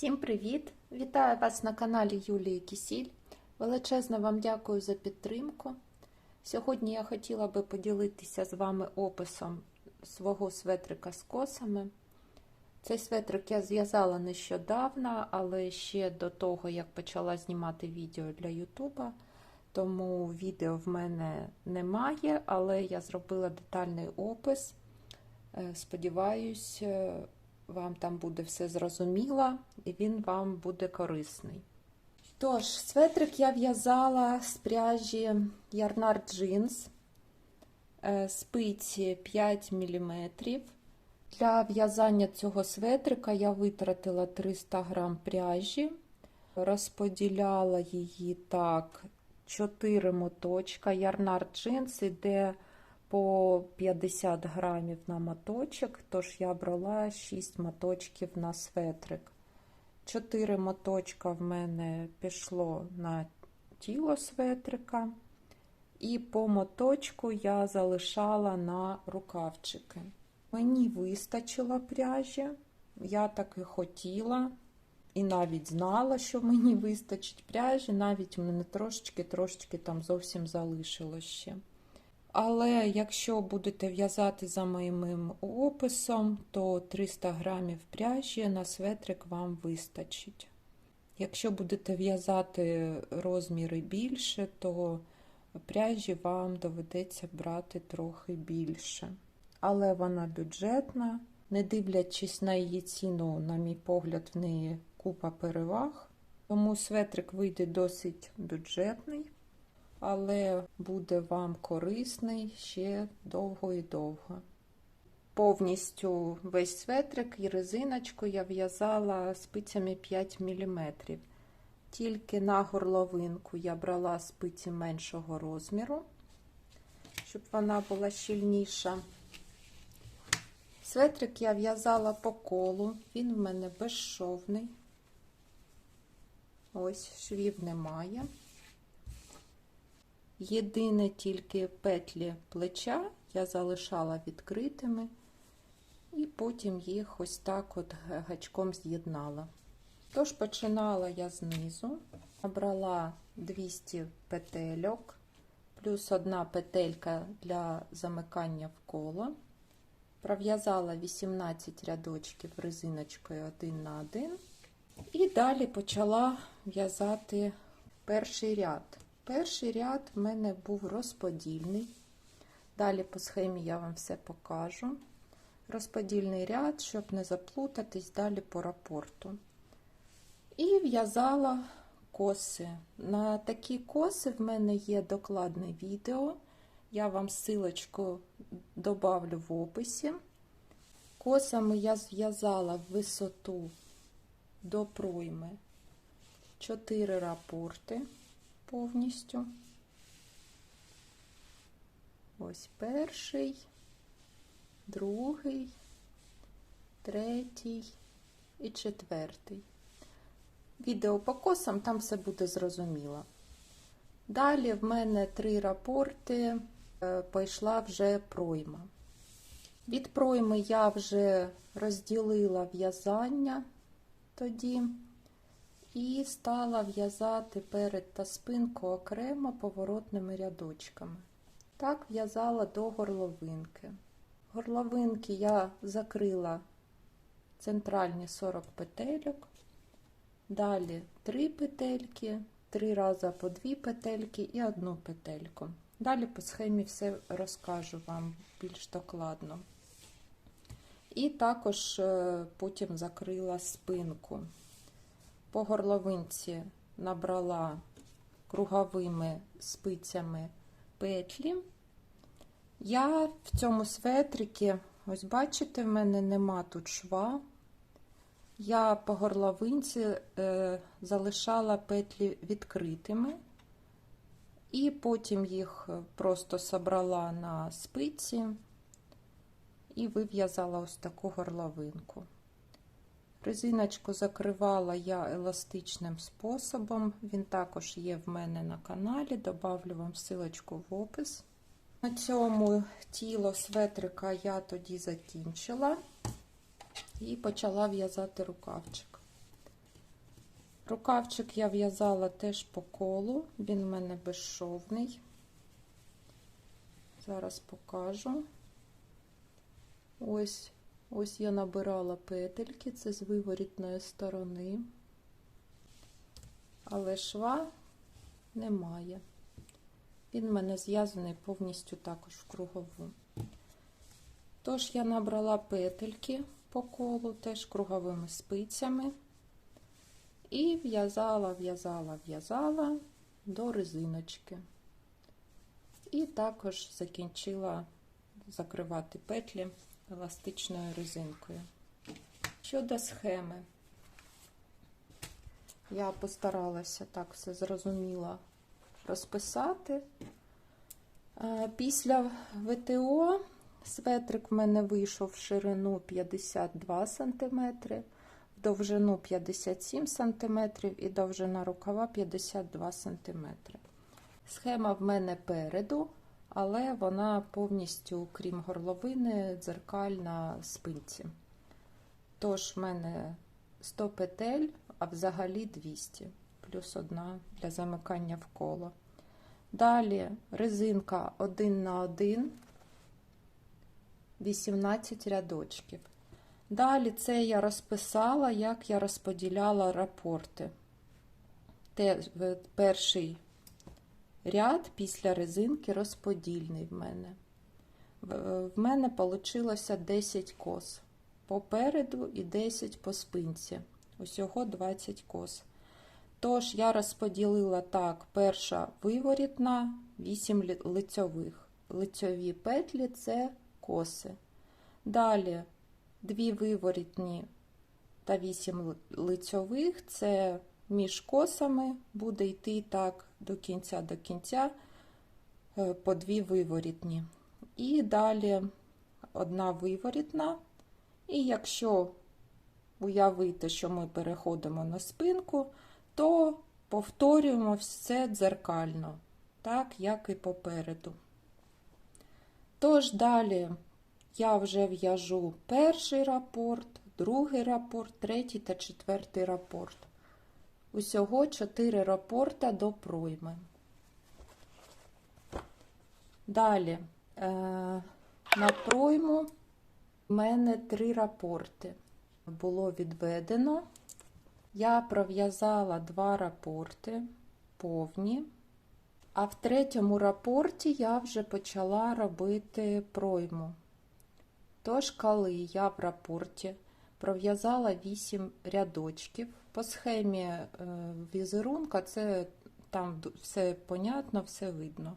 Всім привіт! Вітаю вас на каналі Юлії Кісіль. Величезно вам дякую за підтримку. Сьогодні я хотіла би поділитися з вами описом свого светрика з косами. Цей светрик я зв'язала нещодавно, але ще до того, як почала знімати відео для Ютуба. Тому відео в мене немає, але я зробила детальний опис. Е, Сподіваюсь, е, вам там буде все зрозуміло і він вам буде корисний. Тож, светрик я в'язала з пряжі Ярнар Jeans, е, спиці 5 мм. Для в'язання цього светрика я витратила 300 грам пряжі, розподіляла її так, 4 моточка. Ярнар Jeans іде по 50 грамів на моточок, тож я брала 6 моточків на светрик. 4 моточка в мене пішло на тіло светрика, і по моточку я залишала на рукавчики. Мені вистачило пряжі, я так і хотіла, і навіть знала, що мені вистачить пряжі, навіть мене трошечки-трошечки там зовсім залишилось ще. Але якщо будете в'язати за моїм описом, то 300 грамів пряжі на светрик вам вистачить. Якщо будете в'язати розміри більше, то пряжі вам доведеться брати трохи більше. Але вона бюджетна, не дивлячись на її ціну, на мій погляд, в неї купа переваг. Тому светрик вийде досить бюджетний але буде вам корисний ще довго і довго. Повністю весь светрик і резиночку я в'язала спицями 5 мм. Тільки на горловинку я брала спиці меншого розміру, щоб вона була щільніша. Светрик я в'язала по колу, він в мене безшовний. Ось швів немає. Єдине тільки петлі плеча я залишала відкритими, і потім їх ось так от гачком з'єднала. Тож починала я знизу, набрала 200 петельок, плюс одна петелька для замикання в коло. Пров'язала 18 рядочків резиночкою один на один. І далі почала в'язати перший ряд. Перший ряд в мене був розподільний. Далі по схемі я вам все покажу. Розподільний ряд, щоб не заплутатись, далі по рапорту. І в'язала коси. На такі коси в мене є докладне відео. Я вам ссылочку добавлю в описі. Косами я зв'язала висоту до пройми 4 рапорти повністю. Ось перший, другий, третій і четвертий. Відео по косам там все буде зрозуміло. Далі в мене три рапорти е, пішла вже пройма. Від пройми я вже розділила в'язання тоді і стала в'язати перед та спинку окремо поворотними рядочками. Так в'язала до горловинки. Горловинки я закрила центральні 40 петельок, далі 3 петельки, 3 рази по 2 петельки і одну петельку. Далі по схемі все розкажу вам більш докладно. І також е, потім закрила спинку по горловинці набрала круговими спицями петлі. Я в цьому светрикі, ось бачите, в мене нема тут шва. Я по горловинці е, залишала петлі відкритими, і потім їх просто собрала на спиці і вив'язала ось таку горловинку. Резиночку закривала я еластичним способом. Він також є в мене на каналі. Добавлю вам ссылочку в опис. На цьому тіло светрика я тоді закінчила і почала в'язати рукавчик. Рукавчик я в'язала теж по колу, він в мене безшовний. Зараз покажу. Ось, ось я набирала петельки, це з виворітної сторони, але шва немає. Він в мене зв'язаний повністю також в кругову. Тож я набрала петельки по колу, теж круговими спицями. І в'язала, в'язала, в'язала до резиночки. І також закінчила закривати петлі еластичною резинкою. Щодо схеми, я постаралася так все зрозуміло розписати. Після ВТО светрик в мене вийшов в ширину 52 см, в довжину 57 см і довжина рукава 52 см. Схема в мене переду, але вона повністю, крім горловини, дзеркальна спинці. Тож в мене 100 петель, а взагалі 200, плюс одна для замикання в коло. Далі резинка 1 на 1, 18 рядочків. Далі це я розписала, як я розподіляла рапорти. Те, перший ряд після резинки розподільний в мене. В мене вийшло 10 кос попереду і 10 по спинці. Усього 20 кос. Тож, я розподілила так: перша виворітна, 8 лицьових. Лицьові петлі це коси. Далі дві виворітні та 8 лицьових це між косами буде йти так до кінця до кінця по дві виворітні. І далі одна виворітна. І якщо уявити, що ми переходимо на спинку, то повторюємо все дзеркально, так, як і попереду. Тож далі я вже в'яжу перший рапорт, другий рапорт, третій та четвертий рапорт. Усього 4 рапорта до пройми. Далі е, на пройму в мене 3 рапорти було відведено. Я пров'язала два рапорти повні, а в третьому рапорті я вже почала робити пройму. Тож, коли я в рапорті пров'язала 8 рядочків, по схемі е, візерунка, це там все понятно, все видно.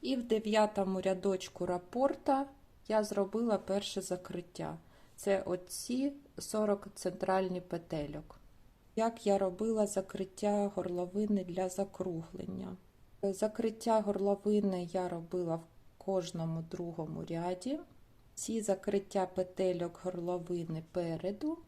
І в дев'ятому рядочку рапорта я зробила перше закриття. Це оці 40 центральні петельок. Як я робила закриття горловини для закруглення. Закриття горловини я робила в кожному другому ряді. Ці закриття петельок горловини переду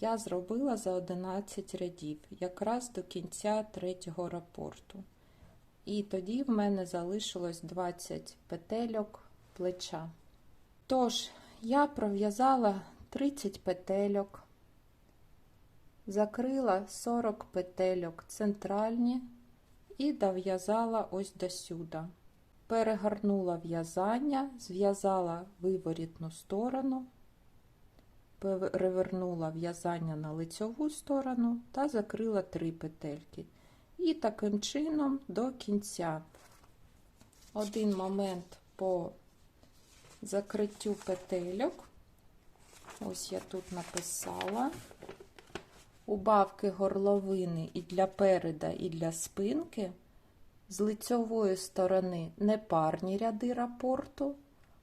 я зробила за 11 рядів, якраз до кінця третього рапорту. І тоді в мене залишилось 20 петельок плеча. Тож, я пров'язала 30 петельок, закрила 40 петельок центральні і дов'язала ось до сюди. Перегорнула в'язання, зв'язала виворітну сторону, перевернула в'язання на лицьову сторону та закрила 3 петельки. І таким чином до кінця. Один момент по закриттю петельок. Ось я тут написала. Убавки горловини і для переда, і для спинки. З лицьової сторони не парні ряди рапорту,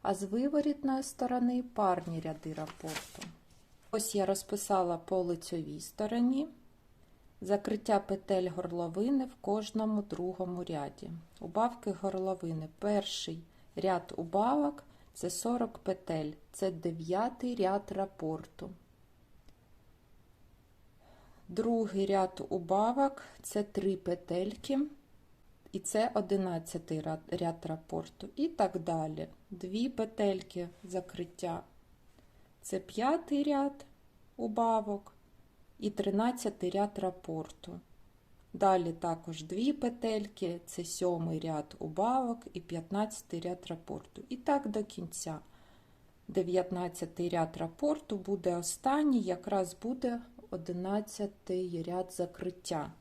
а з виворітної сторони парні ряди рапорту. Ось я розписала по лицьовій стороні. Закриття петель горловини в кожному другому ряді. Убавки горловини. Перший ряд убавок це 40 петель, це дев'ятий ряд рапорту. Другий ряд убавок це 3 петельки, і це 11 ряд, ряд рапорту. І так далі. Дві петельки закриття. Це п'ятий ряд убавок, і 13 ряд рапорту. Далі також дві петельки, це сьомий ряд убавок і 15 ряд рапорту. І так до кінця. 19 ряд рапорту буде останній, якраз буде 11 ряд закриття.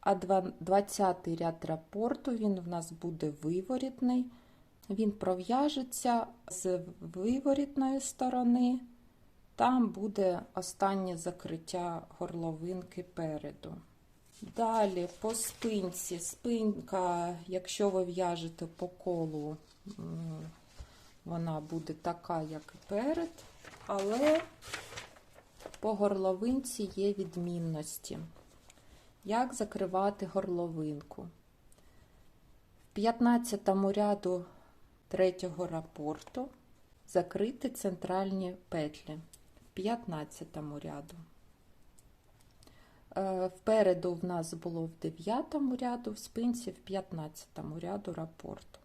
А 20 ряд рапорту він в нас буде виворітний. Він пров'яжеться з виворітної сторони. Там буде останнє закриття горловинки переду. Далі по спинці. Спинка, якщо ви в'яжете по колу, вона буде така, як і перед, але по горловинці є відмінності. Як закривати горловинку? В 15 ряду третього рапорту закрити центральні петлі в 15 ряду. Впереду в нас було в 9 ряду, в спинці в 15 ряду рапорту.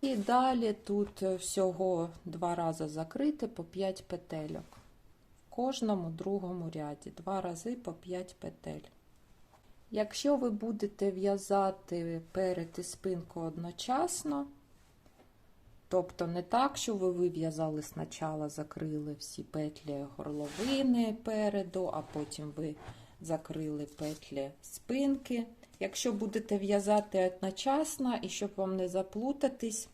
І далі тут всього два рази закрити по 5 петельок. В кожному другому ряді два рази по 5 петель. Якщо ви будете в'язати перед і спинку одночасно, тобто не так, що ви вив'язали спочатку, закрили всі петлі горловини переду, а потім ви закрили петлі спинки. Якщо будете в'язати одночасно, і щоб вам не заплутатись,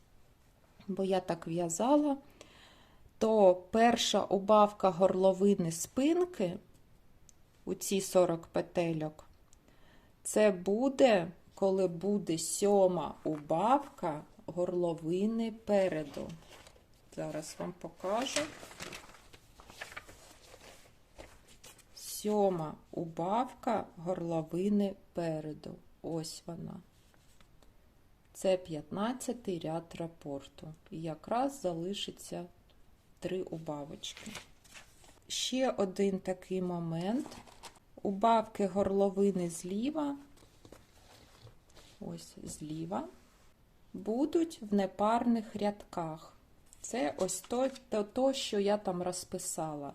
бо я так в'язала, то перша убавка горловини спинки у ці 40 петельок, це буде, коли буде сьома убавка горловини переду. Зараз вам покажу. Сьома убавка горловини переду. Ось вона. Це 15 ряд рапорту. І якраз залишиться три убавочки. Ще один такий момент. Убавки горловини зліва, ось зліва, будуть в непарних рядках. Це ось то, то, то, що я там розписала.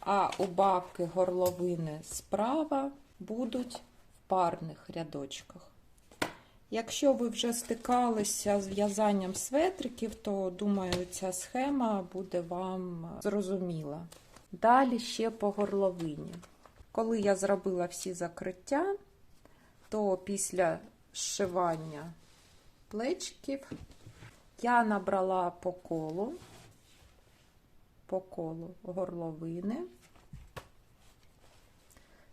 А убавки горловини справа будуть в парних рядочках. Якщо ви вже стикалися з в'язанням светриків, то, думаю, ця схема буде вам зрозуміла. Далі ще по горловині. Коли я зробила всі закриття, то після зшивання плечиків я набрала по колу, по колу горловини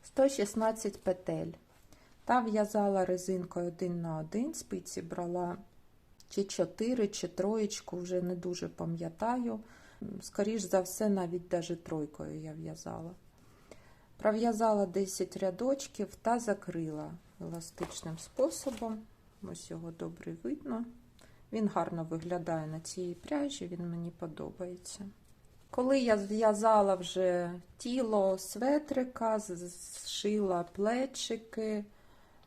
116 петель. Та в'язала резинкою один на один, спиці брала чи 4, чи троєчку, вже не дуже пам'ятаю. Скоріш за все, навіть даже тройкою я в'язала. Пров'язала 10 рядочків та закрила еластичним способом. Ось його добре видно. Він гарно виглядає на цій пряжі, він мені подобається. Коли я зв'язала вже тіло светрика, зшила плечики,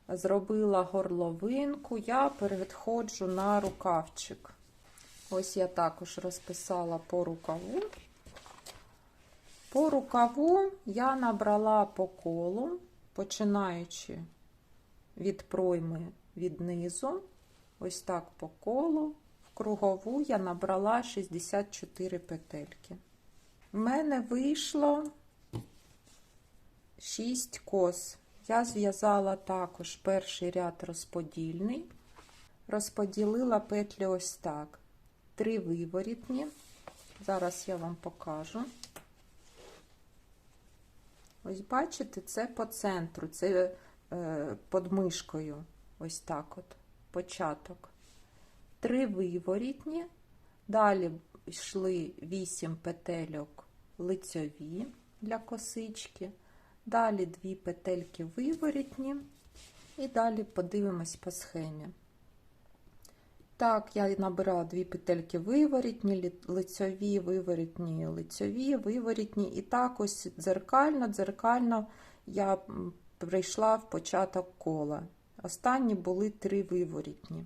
зробила горловинку, я переходжу на рукавчик. Ось я також розписала по рукаву. По рукаву я набрала по колу, починаючи від пройми від низу, ось так по колу, в кругову я набрала 64 петельки. У мене вийшло 6 кос. Я зв'язала також перший ряд розподільний, розподілила петлі ось так. Три виворітні. Зараз я вам покажу. Ось, бачите, це по центру, це е, під мишкою. Ось так от, початок. Три виворітні. Далі йшли 8 петельок лицьові для косички. Далі дві петельки виворітні. І далі подивимось по схемі. Так, я набирала дві петельки виворітні, лицьові, виворітні, лицьові, виворітні. І так ось дзеркально, дзеркально я прийшла в початок кола. Останні були три виворітні.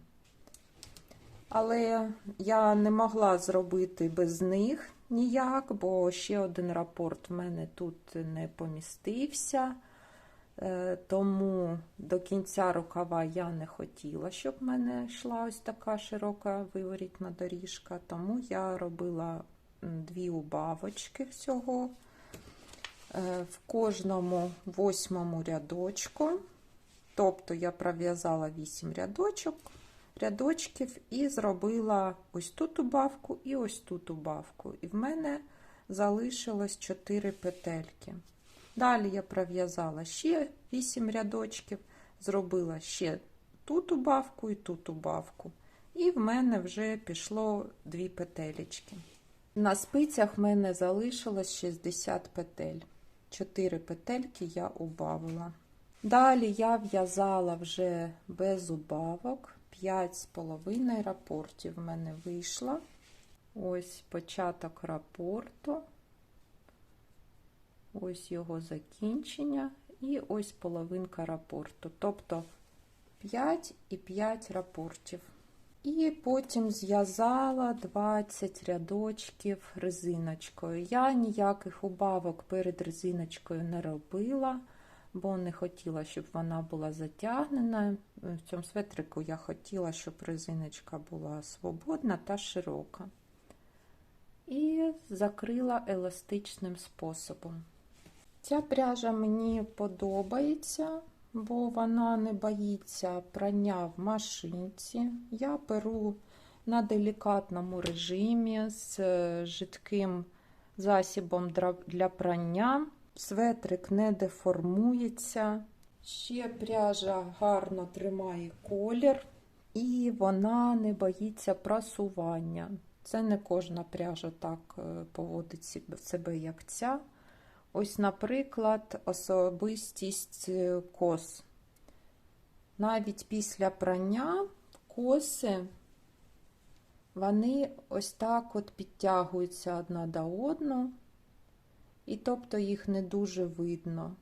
Але я не могла зробити без них ніяк, бо ще один рапорт в мене тут не помістився. Е, Тому до кінця рукава я не хотіла, щоб в мене йшла ось така широка виворітна доріжка. Тому я робила дві убавочки всього. Е, В кожному восьмому рядочку. Тобто я пров'язала 8 рядочок, рядочків і зробила ось тут убавку і ось тут убавку. І в мене залишилось 4 петельки. Далі я пров'язала ще 8 рядочків, зробила ще тут убавку і тут убавку. І в мене вже пішло 2 петелечки. На спицях в мене залишилось 60 петель. 4 петельки я убавила. Далі я в'язала вже без убавок 5,5 рапортів в мене вийшло. Ось початок рапорту, ось його закінчення і ось половинка рапорту. Тобто 5 і 5 рапортів. І потім зв'язала 20 рядочків резиночкою. Я ніяких убавок перед резиночкою не робила бо не хотіла, щоб вона була затягнена. В цьому светрику я хотіла, щоб резиночка була свободна та широка. І закрила еластичним способом. Ця пряжа мені подобається, бо вона не боїться прання в машинці. Я перу на делікатному режимі з жидким засібом для прання. Светрик не деформується. Ще пряжа гарно тримає колір, і вона не боїться прасування. Це не кожна пряжа так поводить себе, як ця. Ось, наприклад, особистість кос. Навіть після прання коси, вони ось так от підтягуються одна до одного і тобто їх не дуже видно.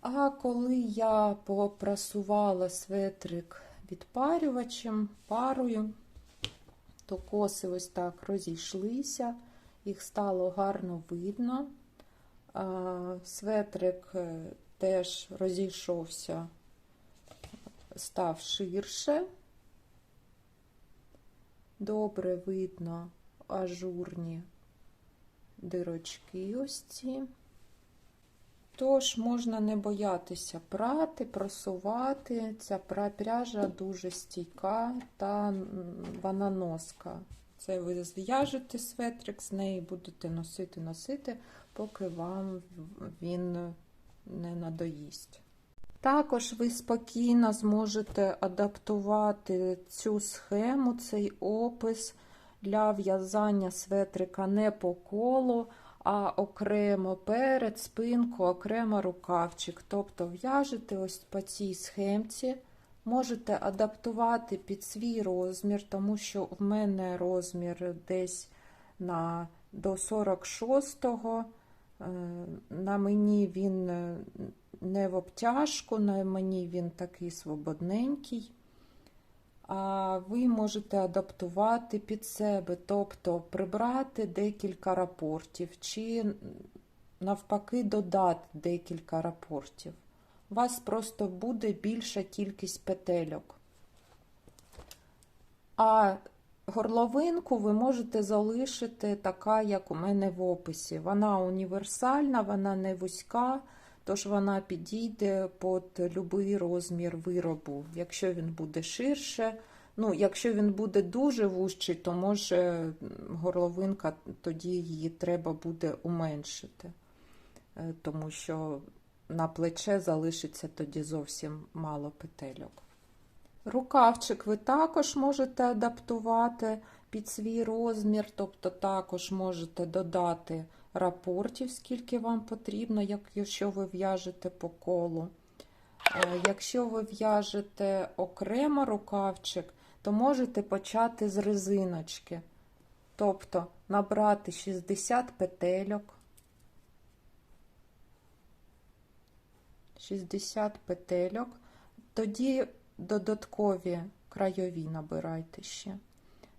А коли я попрасувала светрик відпарювачем, парою, то коси ось так розійшлися, їх стало гарно видно. Светрик е, теж розійшовся, став ширше. Добре видно ажурні дирочки ось ці. Тож можна не боятися прати, просувати. Ця пряжа дуже стійка та вона носка. Це ви зв'яжете светрик з неї, будете носити, носити, поки вам він не надоїсть. Також ви спокійно зможете адаптувати цю схему, цей опис для в'язання светрика не по колу, а окремо перед, спинку, окремо рукавчик. Тобто в'яжете ось по цій схемці. Можете адаптувати під свій розмір, тому що в мене розмір десь на до 46-го. Е, на мені він не в обтяжку, на мені він такий свободненький ви можете адаптувати під себе, тобто прибрати декілька рапортів, чи навпаки додати декілька рапортів. У вас просто буде більша кількість петельок. А горловинку ви можете залишити така, як у мене в описі. Вона універсальна, вона не вузька, тож вона підійде під будь-який розмір виробу. Якщо він буде ширше, ну, якщо він буде дуже вужчий, то може горловинка, тоді її треба буде уменшити, е, тому що на плече залишиться тоді зовсім мало петельок. Рукавчик ви також можете адаптувати під свій розмір, тобто також можете додати рапортів, скільки вам потрібно, якщо ви в'яжете по колу. Е, якщо ви в'яжете окремо рукавчик, то можете почати з резиночки. Тобто набрати 60 петельок, 60 петельок, тоді додаткові крайові набирайте ще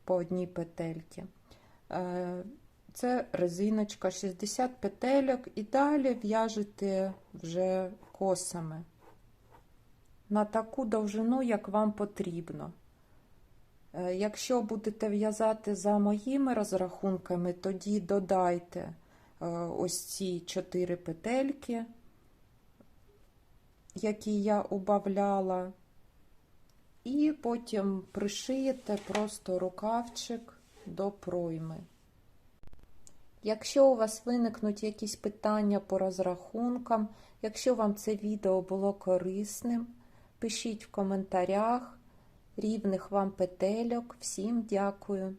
по одній петельці. Це резиночка 60 петельок і далі в'яжете вже косами на таку довжину, як вам потрібно. Е, Якщо будете в'язати за моїми розрахунками, тоді додайте е, ось ці 4 петельки, які я убавляла, і потім пришиєте просто рукавчик до пройми. Якщо у вас виникнуть якісь питання по розрахункам, якщо вам це відео було корисним, пишіть в коментарях. Рівних вам петельок. Всім дякую!